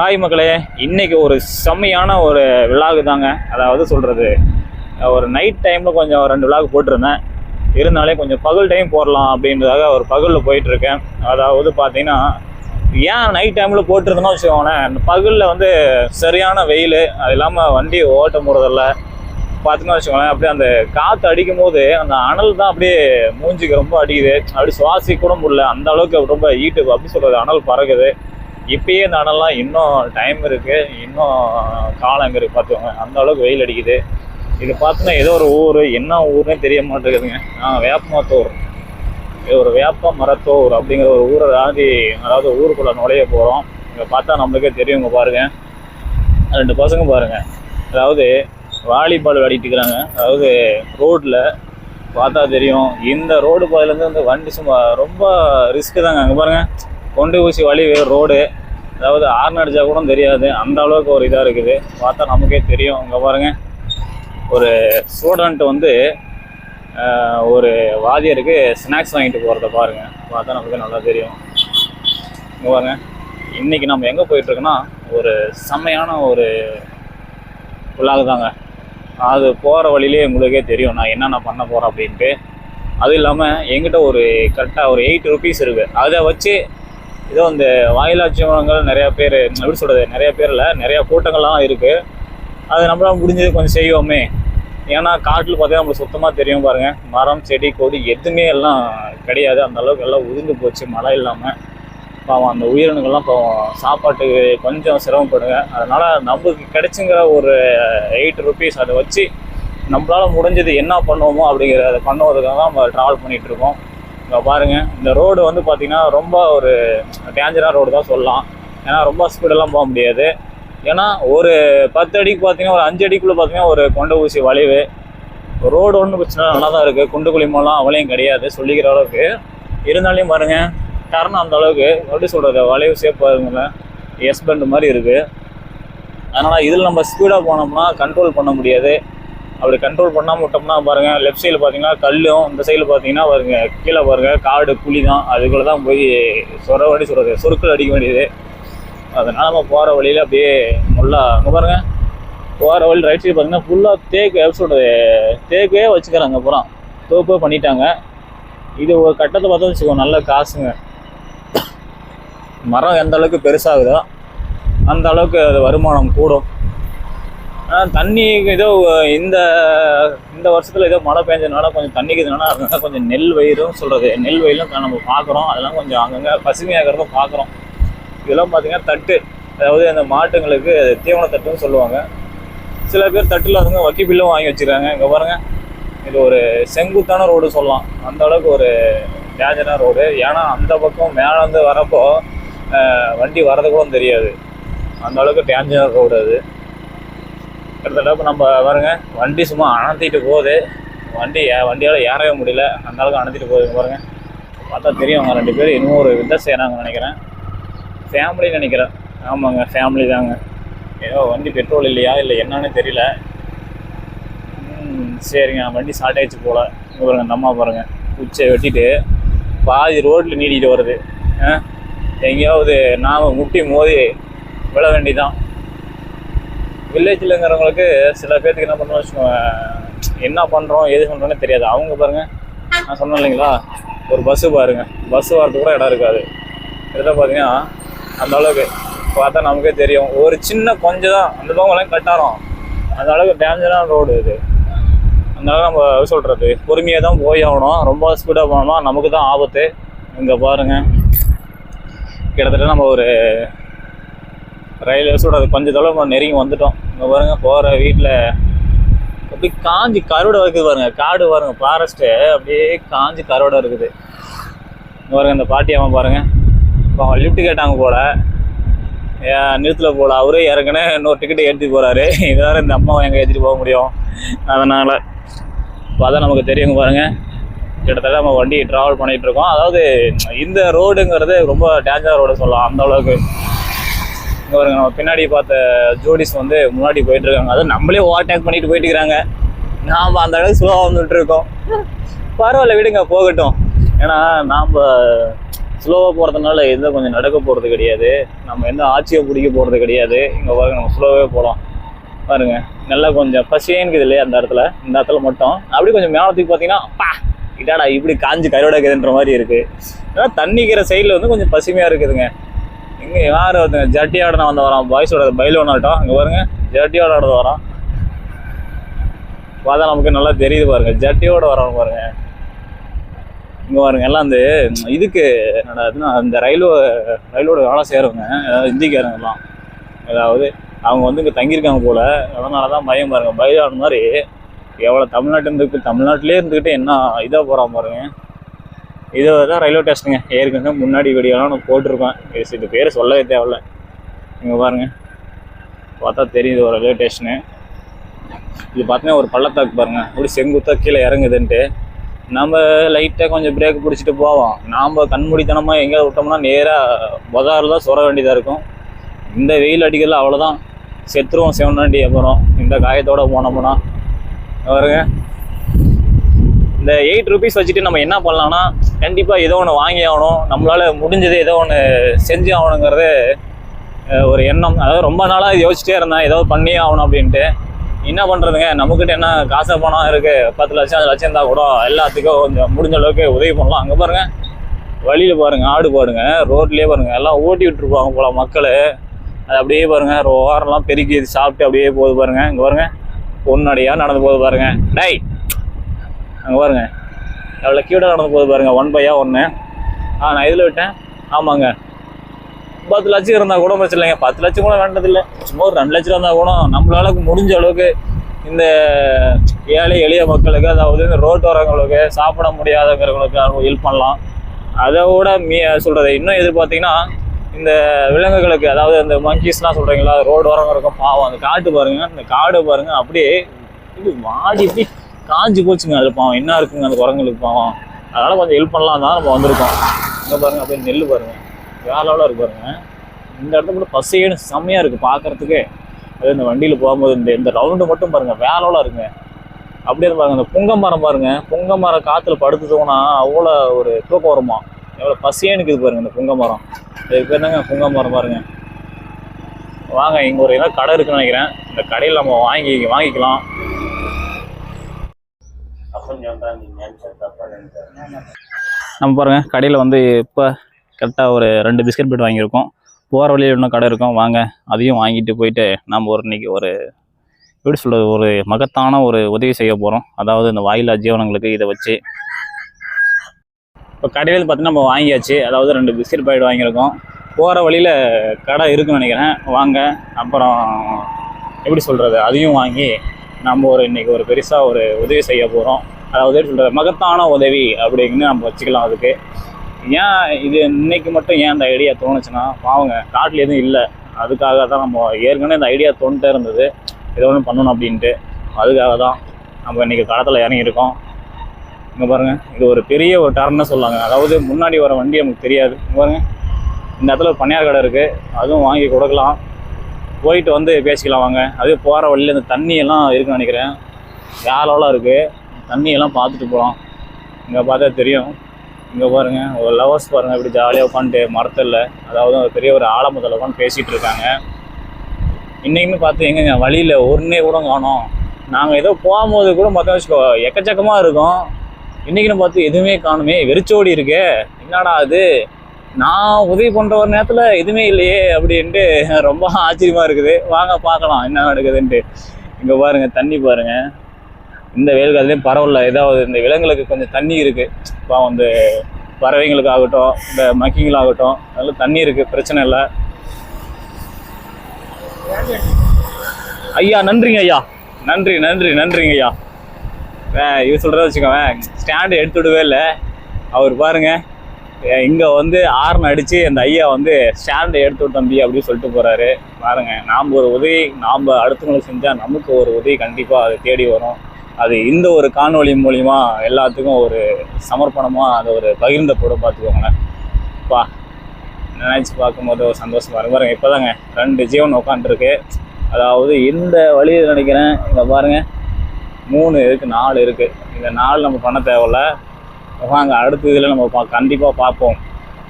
Hi மக்களே இன்றைக்கி ஒரு செம்மையான ஒரு விழாகு தாங்க. அதாவது சொல்கிறது ஒரு நைட் டைமில் கொஞ்சம் ரெண்டு விழாகு போட்டிருந்தேன். இருந்தாலே கொஞ்சம் பகல் டைம் போடலாம் அப்படின்றதாக ஒரு பகலில் போயிட்டுருக்கேன். அதாவது பார்த்தீங்கன்னா ஏன் நைட் டைமில் போட்டிருந்தோம்னா வச்சுக்கோங்களேன் பகலில் வந்து சரியான வெயில் அது இல்லாமல் வண்டி ஓட்ட முடியறதில்ல பார்த்தீங்கன்னா வச்சுக்கோங்களேன் அப்படியே அந்த காற்று அடிக்கும் போது அந்த அனல் தான் அப்படியே மூஞ்சிக்கு ரொம்ப அடிக்குது. அப்படி சுவாசிக்க கூட முடியல. அந்த அளவுக்கு ரொம்ப ஈட்டு அப்படி சொல்கிறது அனல் பறக்குது. இப்பயே நடலாம் இன்னும் டைம் இருக்குது இன்னும் காலம் அங்கே இருக்குது பார்த்துக்கோங்க. அந்த அளவுக்கு வெயில் அடிக்குது. இது பார்த்தோன்னா ஏதோ ஒரு ஊர் என்ன ஊர்னே தெரிய மாட்டேங்குதுங்க. ஆ வேப்பமத்தூர். இது ஒரு வேப்ப மரத்தூர் அப்படிங்கிற ஒரு ஊரை தாண்டி அதாவது ஊருக்குள்ளே நுழைய போகிறோம் இங்கே பார்த்தா நம்மளுக்கே தெரியுங்க பாருங்க. ரெண்டு பசங்க பாருங்க. அதாவது வாலிபால் விளையாடிட்டு இருக்கிறாங்க அதாவது ரோட்டில் பார்த்தா தெரியும். இந்த ரோடு பாதையிலேருந்து வந்து வண்டி சும்மா ரொம்ப ரிஸ்க்கு தாங்க. அங்கே பாருங்கள் கொண்டு ஊசி வழி ரோடு. அதாவது ஆர்ன் அடிச்சா கூட தெரியாது. அந்த அளவுக்கு ஒரு இதாக இருக்குது. பார்த்தா நமக்கே தெரியும். அங்கே பாருங்கள் ஒரு ஸ்டூடெண்ட் வந்து ஒரு வாதியருக்கு ஸ்நாக்ஸ் வாங்கிட்டு போகிறத பாருங்கள் பார்த்தா நமக்கு நல்லா தெரியும். இங்கே பாருங்க. இன்றைக்கி நம்ம எங்கே போயிட்டுருக்கோன்னா ஒரு செம்மையான ஒரு விழாக்கு தாங்க. அது போகிற வழியிலே உங்களுக்கே தெரியும். நான் என்னென்ன பண்ண போகிறேன் அப்படின்ட்டு. அது இல்லாமல் எங்கிட்ட ஒரு கரெக்டாக ஒரு எயிட் ருபீஸ் இருக்குது அதை வச்சு ஏதோ இந்த வாயிலாட்சியங்கள் நிறையா பேர் எப்படி சொல்கிறது நிறைய பேரில் நிறையா கூட்டங்கள்லாம் இருக்குது அது நம்மளால் முடிஞ்சது கொஞ்சம் செய்வோமே. ஏன்னா காட்டில் பார்த்தீங்கன்னா நம்மளுக்கு சுத்தமாக தெரியும் பாருங்கள் மரம் செடி கொடி எதுவுமே எல்லாம் கிடையாது. அந்த அளவுக்கு எல்லாம் உதிர்ந்து போச்சு மழை இல்லாமல் பாவம் அந்த உயிரினங்கள்லாம் பாவம் சாப்பாட்டுக்கு கொஞ்சம் சிரமப்படுங்க. அதனால் நமக்கு கிடைச்சுங்கிற ஒரு எயிட் ருபீஸ் அதை வச்சு நம்மளால முடிஞ்சது என்ன பண்ணுவோமோ அப்படிங்கிறத பண்ணுவதுக்காக தான் நம்ம ட்ராவல் பண்ணிகிட்டு இருக்கோம். இங்கே பாருங்கள் இந்த ரோடு வந்து பார்த்திங்கன்னா ரொம்ப ஒரு டேஞ்சராக ரோடு தான் சொல்லலாம். ஏன்னா ரொம்ப ஸ்பீடெல்லாம் போக முடியாது. ஏன்னா ஒரு பத்து அடிக்கு பார்த்தீங்கன்னா ஒரு அஞ்சு அடிக்குள்ளே பார்த்தீங்கன்னா ஒரு கொண்ட ஊசி வளைவு. ரோடு ஒன்றும் பிரச்சனை நல்லா தான் இருக்குது குண்டு குழிமெல்லாம் அவளையும் கிடையாது சொல்லிக்கிற அளவுக்கு. இருந்தாலையும் பாருங்கள் டர்ன் அந்த அளவுக்கு. எப்படி சொல்கிறது வளைவு சேஃப் பாருங்களேன். எஸ் பண்ட் மாதிரி இருக்குது அதனால் இதில் நம்ம ஸ்பீடாக போனோம்னா கண்ட்ரோல் பண்ண முடியாது. அப்படி கண்ட்ரோல் பண்ணாமல் விட்டோம்னா பாருங்கள் லெஃப்ட் சைடில் பார்த்தீங்கன்னா கல்லும் இந்த சைடில் பார்த்தீங்கன்னா பாருங்க கீழே பாருங்கள் காடு குழி தான் அதுக்குள்ளே தான் போய் சொர வண்டி சொல்கிறது சொருக்கள் அடிக்க வேண்டியது. அதனால் நம்ம போகிற வழியில் அப்படியே நல்லா அங்கே பாருங்க. போகிற வழி ரைட் சைடு பார்த்தீங்கன்னா ஃபுல்லாக தேக்கு எப்படி சொல்கிறது தேக்கே வச்சுக்கிறாங்க அப்புறம் தோப்பே பண்ணிட்டாங்க. இது ஒரு கட்டத்தை பார்த்தா வச்சுக்கோ நல்ல காசுங்க. மரம் எந்த அளவுக்கு பெருசாகுதோ அந்த அளவுக்கு அது வருமானம் கூடும். ஆனால் தண்ணி ஏதோ இந்த இந்த வருஷத்தில் ஏதோ மழை பெஞ்சதுனால கொஞ்சம் தண்ணிக்கு இதனால அதனால கொஞ்சம் நெல் வயிறும் சொல்கிறது நெல் வயிறும் நம்ம பார்க்குறோம் அதெல்லாம் கொஞ்சம் அங்கங்கே பசுமையாகிறதும் பார்க்குறோம் இதெல்லாம் பார்த்தீங்கன்னா தட்டு. அதாவது அந்த மாட்டுங்களுக்கு தீவன தட்டுன்னு சொல்லுவாங்க. சில பேர் தட்டில் அதுங்க வக்கி பில்லும் வாங்கி வச்சுருக்காங்க இங்கே பாருங்கள் இது ஒரு செங்குத்தான ரோடு சொல்லலாம். அந்த அளவுக்கு ஒரு டேஞ்சரான ரோடு. ஏன்னா அந்த பக்கம் மேலேருந்து வரப்போ வண்டி வர்றது கூட தெரியாது. அந்த அளவுக்கு டேஞ்சரான ரோடு அது. கிட்டத்தட்ட நம்ம பாருங்க வண்டி சும்மா அணத்திட்டு போகுது. வண்டி ஏ- வண்டியால் ஏறவே முடியல. அந்த அளவுக்கு அணத்திட்டு போகுது பாருங்க. பார்த்தா தெரியும் அவங்க ரெண்டு பேரும் இன்னும் ஒரு விதம் செய்கிறாங்கன்னு நினைக்கிறேன் ஃபேமிலி நினைக்கிறேன். ஆமாங்க ஃபேமிலி தாங்க. ஏதோ வண்டி பெட்ரோல் இல்லையா இல்லை என்னன்னு தெரியல. சரிங்க வண்டி ஸ்டார்ட் ஆயிடுச்சு போல. பாருங்க அந்த அம்மா பாருங்க. குச்சை வெட்டிட்டு பாதி ரோட்டில் நீடிட்டு வருது. ஆ? எங்கேயாவது நாம் முட்டி மோதி விழ வேண்டிதான் வில்லேஜில்ங்கிறவங்களுக்கு சில பேர்த்துக்கு என்ன பண்ணுவோம் வச்சுக்கோங்க என்ன பண்ணுறோம் எது பண்ணுறோன்னு தெரியாது. அவங்க பாருங்கள் நான் சொன்னேன் இல்லைங்களா? ஒரு பஸ்ஸு பாருங்க. பஸ் வரதுக்கு கூட இடம் இருக்காது. இதில் பார்த்தீங்கன்னா அந்த அளவுக்கு பார்த்தா நமக்கே தெரியும். ஒரு சின்ன கொஞ்சம் தான் அந்த பக்கம்லாம் கட்டாரம். அந்த அளவுக்கு டேஞ்சரான ரோடு இது. அந்த அளவுக்கு நம்ம சொல்கிறது பொறுமையாக தான் போய் ஆகணும். ரொம்ப ஸ்பீடாக போனோம்னா நமக்கு தான் ஆபத்து. இங்கே பாருங்கள் கிட்டத்தட்ட நம்ம ஒரு ரயில் அது கொஞ்சம் தொலைவு நம்ம நெருங்கி வந்துட்டோம். இங்கே பாருங்க போகிற வீட்டில் அப்படியே காஞ்சி கருவடை இருக்குது பாருங்க காடு பாருங்க ஃபாரஸ்ட்டு அப்படியே காஞ்சி கருவடை இருக்குது. இங்க பாருங்க இந்த பாட்டி அம்மா பாருங்க. இப்போ அவங்க லிஃப்ட் கேட்டாங்க போல. நிறுத்தில் போல. அவரே இறங்கினே இன்னொரு டிக்கெட் எடுத்துகிட்டு போகிறாரு இது இந்த அம்மாவை எங்கே ஏற்றிட்டு போக முடியும். அதனால் இப்போ அதான் நமக்கு தெரியுங்க பாருங்க. கிட்டத்தட்ட நம்ம வண்டி ட்ராவல் பண்ணிகிட்ருக்கோம் அதாவது இந்த ரோடுங்கிறது ரொம்ப டேஞ்சர் ரோடு சொல்லலாம் அந்த அளவுக்கு. இங்க பாருங்க நம்ம பின்னாடி பார்த்த ஜோடிஸ் வந்து முன்னாடி போயிட்டு இருக்காங்க அதுவும் நம்மளே ஓவர்டேக் பண்ணிட்டு போயிட்டு இருக்காங்க நாம அந்த அளவுக்கு ஸ்லோவாக வந்துட்டு இருக்கோம் பரவாயில்ல விடுங்க போகட்டும். ஏன்னா நாம் ஸ்லோவாக போகிறதுனால எந்த கொஞ்சம் நடக்க போகிறது கிடையாது. நம்ம எந்த ஆட்சியை பிடிக்க போகிறது கிடையாது. இங்கே பாருங்க நம்ம ஸ்லோவே போகலாம் பாருங்க நல்லா கொஞ்சம் பசியேன்னு இல்லையா அந்த இடத்துல? இந்த இடத்துல மட்டும். அப்படி கொஞ்சம் மேலத்துக்கு பார்த்தீங்கன்னா அப்பா இப்படி காஞ்சு கருவடைக்குதுன்ற மாதிரி இருக்கு. ஏன்னா தண்ணிக்கிற சைடில் வந்து கொஞ்சம் பசுமையாக இருக்குதுங்க. இங்கே யார் ஒருத்தங்க ஜட்டியோட நான் வந்து வரான்? பாய்ஸோட பைலோன் ஆட்டம் இங்கே பாருங்க ஜட்டியோட ஆடுறது வரான். பார்த்தா நமக்கு நல்லா தெரியுது பாருங்க ஜட்டியோட வரோம் பாருங்க. இங்கே பாருங்க எல்லாம் அந்த இதுக்கு என்னடா அதுன்னா அந்த ரயில்வே ரயிலோட வேலை செய்கிறவங்க அதாவது ஹிந்திக்காரங்க அதாவது அவங்க வந்து இங்கே தங்கியிருக்காங்க போல் அதனால தான் பயம் பாருங்க. பயம் மாதிரி எவ்வளோ தமிழ்நாட்டு இருந்து தமிழ்நாட்டிலே இருந்துக்கிட்டு என்ன இதாக போகிறான் பாருங்க. இது தான் ரயில்வே ஸ்டேஷனுங்க. ஏற்கனவே முன்னாடி வீடியோலாம் நான் போட்டிருப்பேன் இது இது பேர் சொல்லவே தேவையில்ல. இங்கே பாருங்கள் பார்த்தா தெரியுது ஒரு ரயில்வே ஸ்டேஷனு. இது பார்த்தீங்கன்னா ஒரு பள்ளத்தாக்கு பாருங்க. அப்படி செங்குத்தா கீழே இறங்குதுன்ட்டு. நம்ம லைட்டாக கொஞ்சம் பிரேக் பிடிச்சிட்டு போவோம். நாம் கண்மூடித்தனமாக எங்கேயாவது விட்டோம்னா நேராக பஜாரில் தான் சொர வேண்டியதாக இருக்கும். இந்த வெயில் அடிக்கிறதுல அவ்வளோதான் செத்துருவோம் செவனாண்டி அப்புறம். இந்த காயத்தோட போனோம்னா. பாருங்கள் இந்த எயிட் ருபீஸ் வச்சுட்டு நம்ம என்ன பண்ணலாம்னா கண்டிப்பாக ஏதோ ஒன்று வாங்கி ஆகணும். நம்மளால் முடிஞ்சது ஏதோ ஒன்று செஞ்சு ஆகணுங்கிறது ஒரு எண்ணம். அதாவது ரொம்ப நாளாக யோசிச்சிட்டே இருந்தேன். ஏதோ பண்ணியே ஆகணும் அப்படின்ட்டு. என்ன பண்ணுறதுங்க நம்மக்கிட்ட என்ன காசு பணம் இருக்குது பத்து லட்சம் அஞ்சு லட்சம் இருந்தால் கூட எல்லாத்துக்கும் கொஞ்சம் முடிஞ்ச அளவுக்கு உதவி பண்ணலாம். அங்கே பாருங்கள் வழியில் பாருங்க. ஆடு பாருங்கள் ரோட்லேயே பாருங்கள் எல்லாம் ஓட்டி விட்டுருப்பாங்க போல மக்கள். அது அப்படியே பாருங்கள் ஓரம்லாம் பெருக்கி சாப்பிட்டு அப்படியே போகுது பாருங்க. இங்கே பாருங்கள் பொண்ணடியாக நடந்து போகுது பாருங்கள் டை அங்கே பாருங்க. எவ்வளோ கியூட்டாக நடந்து போகுது பாருங்க. ஒன் பையா ஒன்று ஆ நான் இதில் விட்டேன். ஆமாங்க. பத்து லட்சம் இருந்தால் கூட பிரச்சனை இல்லைங்க. பத்து லட்சம் கூட வேண்டதில்லை. சும்மா ஒரு ரெண்டு லட்சம் இருந்தால் கூட நம்மளால முடிஞ்ச அளவுக்கு இந்த ஏழை எளிய மக்களுக்கு அதாவது இந்த ரோட்டோரங்களுக்கு சாப்பிட முடியாதவங்களுக்கு ஹெல்ப் பண்ணலாம். அதை விட மீ சொல்கிறது இன்னும் எதிர்பார்த்தீங்கன்னா இந்த விலங்குகளுக்கு அதாவது இந்த மங்கீஸ்லாம் சொல்கிறீங்களா ரோடு ஓரம் இருக்கும் பாவம். அந்த காட்டு பாருங்க இந்த காடு பாருங்கள் அப்படியே இது மாடி இப்படி காஞ்சி போச்சுங்க. அது பாவம். என்ன இருக்குங்க? அந்த குரங்களுக்கு பாவம். அதனால் கொஞ்சம் ஹெல்ப் பண்ணலாம் தான் நம்ம வந்திருக்கோம். இங்கே பாருங்கள் அப்படியே நெல் பாருங்க. வேற இருக்கு பாருங்கள் இந்த இடத்துல மட்டும் பசையனு செம்மையாக இருக்குது பார்க்குறதுக்கு அது இந்த வண்டியில் போகும்போது இந்த இந்த ரவுண்டு மட்டும் பாருங்க. வேற லெவலாக இருக்குங்க. அப்படியே பாருங்க இந்த புங்க மரம் பாருங்கள் புங்க மரம் காற்றுல படுத்துட்டோம்னா அவ்வளோ ஒரு தூக்கம் வருமா எவ்வளோ பசியேன்னு இருக்குது பாருங்க இந்த புங்க மரம். இதுக்கு பேர் என்னங்க? புங்க மரம் பாருங்கள் வாங்க இங்கே ஒரு ஏதாவது கடை இருக்குன்னு நினைக்கிறேன். இந்த கடையில் நம்ம வாங்கி வாங்கிக்கலாம். நம்ம பாருங்க கடையில் வந்து இப்போ கரெக்டாக ஒரு ரெண்டு பிஸ்கட் பிரெட் வாங்கியிருக்கோம். போகிற வழியில் இன்னும் கடை இருக்கும். வாங்க அதையும் வாங்கிட்டு போயிட்டு நம்ம ஒரு இன்னைக்கு ஒரு எப்படி சொல்கிறது ஒரு மகத்தான ஒரு உதவி செய்ய போகிறோம் அதாவது இந்த வாயிலா ஜீவனங்களுக்கு இதை வச்சு. இப்போ கடையில் பார்த்தீங்கன்னா நம்ம வாங்கியாச்சு. அதாவது ரெண்டு பிஸ்கட் பாக்கெட் வாங்கியிருக்கோம். போகிற வழியில் கடை இருக்குன்னு நினைக்கிறேன். வாங்க அப்புறம் எப்படி சொல்கிறது அதையும் வாங்கி நம்ம ஒரு இன்னைக்கு ஒரு பெருசாக ஒரு உதவி செய்ய போகிறோம் அதாவது சொல்கிற மகத்தான உதவி அப்படின்னு நம்ம வச்சுக்கலாம் அதுக்கு. ஏன் இது இன்னைக்கு மட்டும் ஏன் அந்த ஐடியா தோணுச்சுன்னா பாவங்க காட்டில் எதுவும் இல்லை. அதுக்காக தான் நம்ம ஏற்கனவே இந்த ஐடியா தோணிட்டே இருந்தது. ஏதோ ஒன்று பண்ணணும் அப்படின்ட்டு. அதுக்காக தான் நம்ம இன்றைக்கி களத்தில் இறங்கியிருக்கோம். இங்கே பாருங்கள் இது ஒரு பெரிய ஒரு டர்ன்னு சொல்லாங்க. அதாவது முன்னாடி வர வண்டி நமக்கு தெரியாது. பாருங்கள் இந்த இடத்துல ஒரு பணியார் கடை இருக்குது அதுவும் வாங்கி கொடுக்கலாம். போயிட்டு வந்து பேசிக்கலாம் வாங்க. அதே போகிற வழியில் இந்த தண்ணியெல்லாம் இருக்குன்னு நினைக்கிறேன். வேலவெல்லாம் இருக்குது தண்ணியெல்லாம் பார்த்துட்டு போகலாம். இங்கே பார்த்தா தெரியும். இங்கே பாருங்க ஒரு லவர்ஸ் பாருங்கள் இப்படி ஜாலியாக உட்காந்துட்டு மரத்தில் அதாவது ஒரு பெரிய ஒரு ஆலமரத்தில் உட்காந்து பேசிகிட்டு இருக்காங்க. இன்றைக்குமே பார்த்து எங்கங்க வழியில் ஒன்றே கூட காணோம். நாங்கள் ஏதோ போகும்போது கூட மொத்தம் வச்சுக்கோ எக்கச்சக்கமாக இருக்கும். இன்னைக்குன்னு பார்த்து எதுவுமே காணுமே வெறிச்சோடி இருக்கே. என்னடா அது? நான் உதவி பண்ணுற ஒரு நேரத்தில் எதுவுமே இல்லையே அப்படின்ட்டு ரொம்ப ஆச்சரியமாக இருக்குது. வாங்க பார்க்கலாம் என்ன நடக்குதுன்ட்டு. இங்கே பாருங்க தண்ணி பாருங்கள் இந்த வெயில் காலத்துலேயும் பரவாயில்ல ஏதாவது இந்த விலங்குகளுக்கு கொஞ்சம் தண்ணி இருக்குது இப்போ வந்து பறவைங்களுக்கு ஆகட்டும் இந்த மக்கிங்களாகட்டும் அதெல்லாம் தண்ணி இருக்குது பிரச்சனை இல்லை. ஐயா நன்றிங்க ஐயா. நன்றி நன்றி நன்றிங்க ஐயா. வே- இது சொல்கிறத வச்சுக்கோங்க. ஸ்டாண்டு எடுத்து விடவே இல்லை. அவர் பாருங்க. இங்கே வந்து ஆர்ன் அடித்து அந்த ஐயா வந்து ஸ்டாண்டை எடுத்து தம்பி அப்படின்னு சொல்லிட்டு போகிறாரு பாருங்கள் நாம் ஒரு உதவி நாம் அடுத்தவங்களுக்கு செஞ்சால் நமக்கு ஒரு உதவி கண்டிப்பாக அதை தேடி வரும். அது இந்த ஒரு காணொலி மூலிமா எல்லாத்துக்கும் ஒரு சமர்ப்பணமாக அதை ஒரு பகிர்ந்த கூட பார்த்துக்கோங்களேன். பா நினச்சி பார்க்கும்போது ஒரு சந்தோஷமாக இருக்கும் பாருங்கள் இப்போ இப்போதாங்க ரெண்டு ஜீவன் உட்காந்துருக்கு அதாவது இந்த வழியில் நினைக்கிறேன் இங்கே பாருங்கள் மூணு இருக்குது நாலு இருக்குது இந்த நாலு நம்ம பண்ண தேவையில்ல. வாங்க அடுத்த இதில் நம்ம பா கண்டிப்பாக பார்ப்போம்.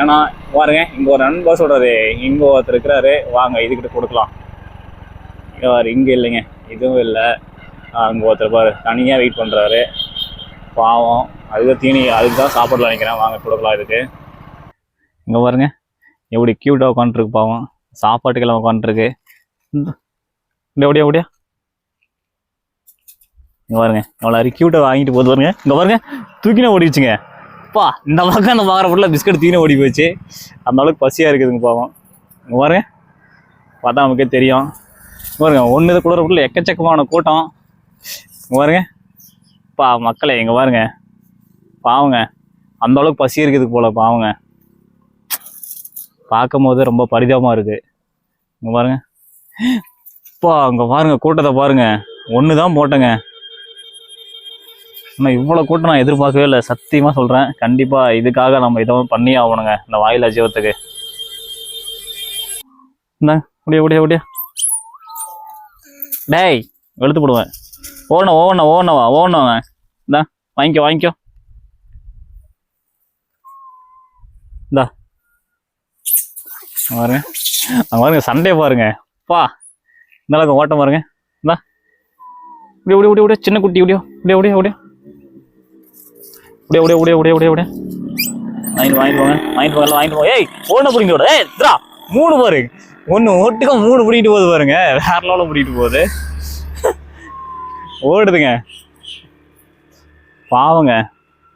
ஏன்னா பாருங்க இங்கே ஒரு நண்பர் சொல்கிறது இங்கே ஒருத்தர் இருக்கிறாரு. வாங்க இதுக்கிட்ட கொடுக்கலாம். இங்கே இங்கே இல்லைங்க இதுவும் இல்லை. அங்கே ஒருத்தர் பாரு தனியாக வெயிட் பண்ணுறாரு பாவம் அதுக்கு தீனி அதுக்கு தான் சாப்பிடலாம் நினைக்கிறேன் வாங்க கொடுக்கலாம் இதுக்கு இங்கே பாருங்க எப்படி க்யூட்டாக உட்காந்துருக்கு பாவம். சாப்பாட்டுக்கெல்லாம் உட்காந்துருக்கு இந்த எப்படியா ஓடியா இங்கே பாருங்க எவ்வளோ அரி க்யூட்டாக வாங்கிட்டு போகுது பாருங்க. இங்கே பாருங்க தூக்கின ஓடிச்சுங்க பா இந்த பக்கம் அந்த பார்க்குற ஃபுல்லாக பிஸ்கட் தீன ஓடி போச்சு. அந்த அளவுக்கு பசியாக இருக்குதுங்க பாவம். இங்கே பாருங்க பார்த்தா நமக்கே தெரியும். பாருங்க ஒன்று குளிரக்குள்ள எக்கச்சக்கமான கூட்டம். பாருங்க. பா மக்களை இங்கே பாருங்க. பாவங்க. அந்த அளவுக்கு பசி இருக்குது போல பாவங்க. பார்க்கும் போது ரொம்ப பரிதாபமாக இருக்கு. இங்கே பாருங்க. இப்போ அங்கே பாருங்க கூட்டத்தை பாருங்க. ஒன்று தான் போட்டேங்க. ஆனால் இவ்வளோ கூட்டம் நான் எதிர்பார்க்கவே இல்லை. சத்தியமாக சொல்கிறேன் கண்டிப்பாக இதுக்காக நம்ம இதை பண்ணி ஆகணுங்க. இந்த வாயில் அஜீவத்துக்கு இந்த முடிய முடிய முடிய டேய் வெளுத்து போடுவேன். ஓடணும் ஓடணும் ஓடணவா ஓடணும் இந்தா வாங்கிக்கோ வாங்கிக்கோ. இந்தா. பாருங்க. பாருங்க சண்டே பாருங்க. பா. இந்த அளவுக்கு ஓட்டம் பாருங்க. இந்தா. இப்படி இப்படி இப்படி இப்படி சின்ன குட்டி இப்படியோ. இப்படியே இப்படியே இப்படியே. இப்படியே இப்படியே இப்படியே இப்படியே இப்படியே வாங்கிட்டு வாங்கிட்டு போங்க. வாங்கிட்டு போங்க வாங்கிட்டு போங்க. ஏய் ஓட பிடிங்கிட்டு விட ஏய் மூணு பாருங்க ஒன்று ஒட்டுக்கா மூணு பிடிக்கிட்டு போகுது பாருங்க. வேற லெவலில் பிடிக்கிட்டு போகுது. ஓடுதுங்க. பாவங்க.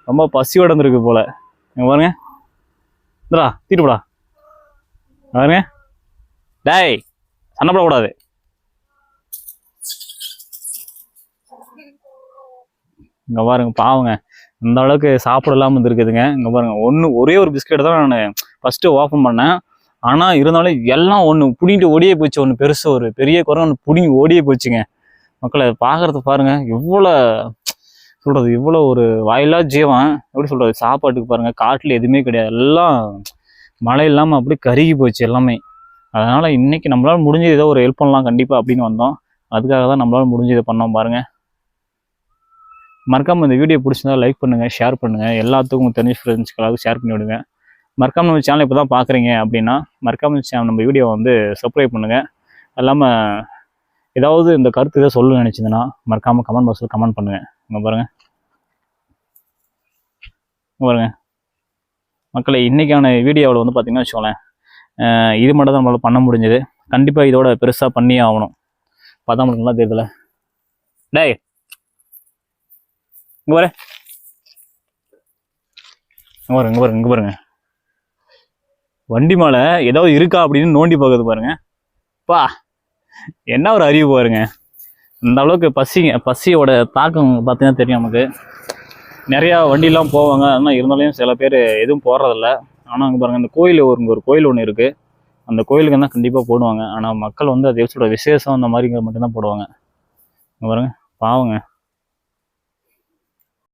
ரொம்ப பசி உடந்துருக்கு போல. இங்க பாருங்க. இந்தடா தீட்டுப்படா பாருங்க. டேய் சண்டை கூடாது. இங்க பாருங்க பாவங்க. இந்த அளவுக்கு சாப்பிட இல்லாமல் இருந்திருக்குதுங்க. இங்க பாருங்க ஒன்று ஒரே ஒரு பிஸ்கெட் தான் நான் ஃபர்ஸ்ட் ஓப்பன் பண்ணேன். ஆனா இருந்தாலும் எல்லாம் ஒன்று புடிங்கிட்டு ஓடியே போச்சு. ஒன்று பெருசு ஒரு பெரிய குறை ஒன்று புடிங்கி ஓடியே போச்சுங்க. மக்களை பார்க்கறது பாருங்க எவ்வளோ சொல்கிறது இவ்வளோ ஒரு வாயிலா ஜீவன். எப்படி சொல்கிறது சாப்பாட்டுக்கு பாருங்கள் காட்டில் எதுவுமே கிடையாது. எல்லாம் மழை இல்லாமல் அப்படியே கருகி போச்சு எல்லாமே. அதனால் இன்றைக்கி நம்மளால் முடிஞ்சது ஏதோ ஒரு ஹெல்ப் பண்ணலாம் கண்டிப்பாக அப்படின்னு வந்தோம். அதுக்காக தான் நம்மளால் முடிஞ்சதை பண்ணோம் பாருங்கள் மறக்காமல் இந்த வீடியோ பிடிச்சிருந்தா லைக் பண்ணுங்கள் ஷேர் பண்ணுங்கள் எல்லாத்துக்கும் உங்க தெரிஞ்ச ஃப்ரெண்ட்ஸ்க்கு ஷேர் பண்ணி விடுங்க. மறக்காமல் நம்ம சேனல் இப்போ தான் பார்க்குறீங்க அப்படின்னா மறக்காமல் சேனல் நம்ம வீடியோ வந்து சப்ஸ்கிரைப் பண்ணுங்கள் இல்லாமல் ஏதாவது இந்த கருத்து ஏதாவது சொல்ல நினச்சிங்கன்னா மறக்காமல் கமெண்ட் பாக்ஸில் கமெண்ட் பண்ணுவேன் இங்கே பாருங்கள் பாருங்கள் மக்களை இன்றைக்கான வீடியோவில் வந்து பார்த்தீங்கன்னா வச்சுக்கோங்களேன் இது மட்டும் தான் நம்மளால் பண்ண முடிஞ்சது. கண்டிப்பாக இதோட பெருசாக பண்ணியே ஆகணும். பார்த்தா உங்களுக்கு நல்லா தெரியுதுல. இங்கே பாரு. இங்கே பாருங்க இங்கே பாருங்க இங்கே பாருங்க. வண்டி மேலே ஏதாவது இருக்கா அப்படின்னு நோண்டி பார்க்குது பாருங்க. பா. என்ன ஒரு அறிவு பாருங்க. இந்த அளவுக்கு பசிங்க பசியோட தாக்கம் பார்த்தீங்கன்னா தெரியும் நமக்கு. நிறையா வண்டிலாம் போவாங்க. ஆனால் இருந்தாலும் சில பேர் எதுவும் போடுறதில்ல ஆனால் அங்கே பாருங்கள் இந்த கோயில் ஒரு ஒரு கோயில் ஒன்று இருக்குது அந்த கோயிலுக்கு தான் கண்டிப்பாக போடுவாங்க. ஆனால் மக்கள் வந்து அது எப்படி விசேஷம் அந்த மாதிரிங்கிற மட்டும்தான் போடுவாங்க. இங்க பாருங்க பாவங்க.